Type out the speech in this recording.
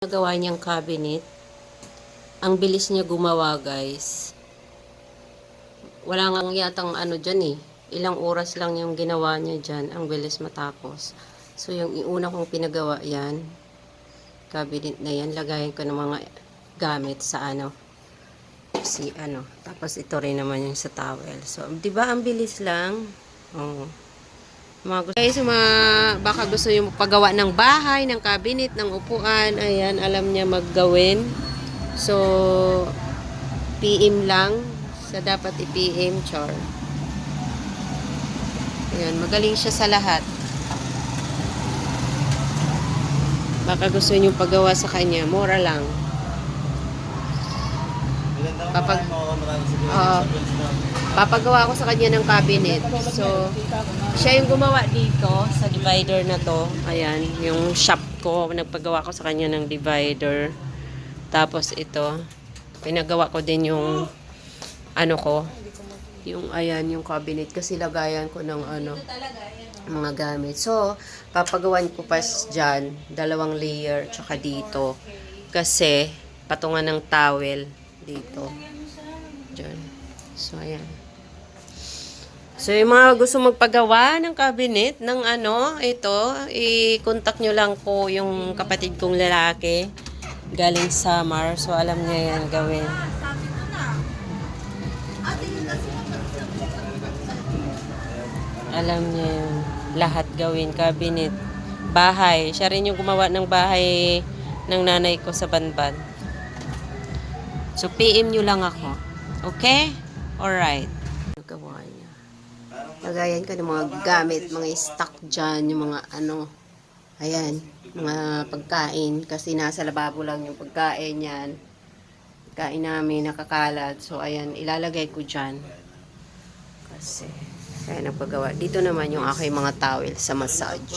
Nagawa niyang cabinet. Ang bilis niya gumawa, guys. Wala nga yatang ano dyan eh. Ilang oras lang yung ginawa niya dyan. Ang bilis matapos. So, yung una kong pinagawa yan, cabinet na yan, lagayan ko ng mga gamit sa ano, si ano. Tapos ito rin naman yung sa towel. So, di ba ang bilis lang? Oo. Mga gusto, guys, mga, baka gusto yung paggawa ng bahay, ng cabinet, ng upuan, ayan, alam niya maggawin. So, PM lang. Sa dapat i-PM, char. Ayan, magaling siya sa lahat. Baka gusto niyo paggawa sa kanya, mura lang. Papag- Oo. Papagawa ko sa kanya ng cabinet. So, siya yung gumawa dito sa divider na to. Ayan, yung shop ko. Nagpagawa ko sa kanya ng divider. Tapos ito, pinagawa ko din yung ano ko. Yung ayan, yung cabinet. Kasi lagayan ko ng ano, mga gamit. So, papagawan ko pa dyan, dalawang layer, tsaka dito. Kasi, patungan ng towel dito. Dyan. So, ayan. So, yung mga gusto magpagawa ng cabinet, ng ano, ito, i-contact nyo lang po yung kapatid kong lalaki. Galing Samar. So, alam niya yan gawin. Alam niya yun. Lahat gawin. Cabinet. Bahay. Siya rin yung gumawa ng bahay ng nanay ko sa Banban. So, PM nyo lang ako. Okay? Alright. Lagayan ko ng mga gamit, mga stock dyan, yung mga ano. Ayan. Mga pagkain. Kasi nasa lababo lang yung pagkain yan. Pagkain namin nakakalat. So, ayan. Ilalagay ko dyan. Kasi, kaya nagpagawa. Dito naman yung aking mga towel sa massage.